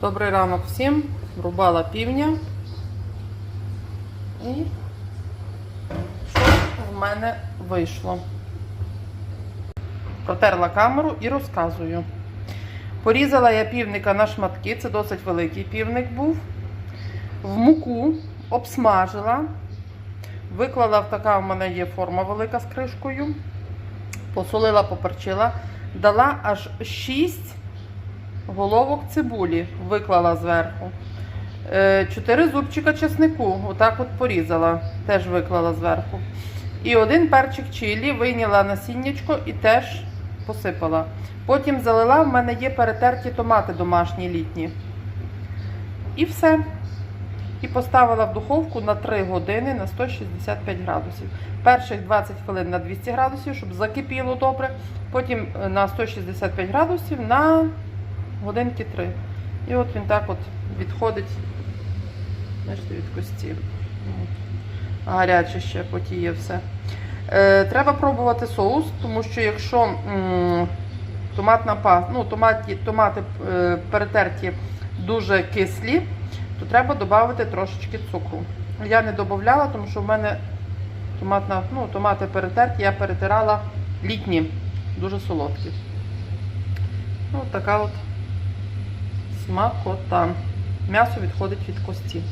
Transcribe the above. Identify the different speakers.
Speaker 1: Добрий ранок всім. Рубала півня. І що в мене вийшло? Протерла камеру і розказую. Порізала я півника на шматки, це досить великий півник був. В муку обсмажила. Виклала в така в мене є форма велика з кришкою. Посолила, поперчила. Дала аж 6 головок цибулі, виклала зверху. Е, Чотири зубчика чеснику, отак от порізала, теж виклала зверху. І один перчик чилі вийняла насіннячко і теж посипала. Потім залила, в мене є перетерті томати домашні літні. І все. І поставила в духовку на 3 години на 165 градусів. Перших 20 хвилин на 200 градусів, щоб закипіло добре. Потім е, на 165 градусів на годинки 3. І от він так от відходить бачите, від кості. Гаряче ще потіє все. Е, треба пробувати соус, тому що якщо томатна паста, ну, томаті, томати е, перетерті дуже кислі, то треба додати трошечки цукру. Я не додавала, тому що в мене томатна, ну, томати перетерті, я перетирала літні, дуже солодкі. Ну, така от смакота. М'ясо відходить від кості.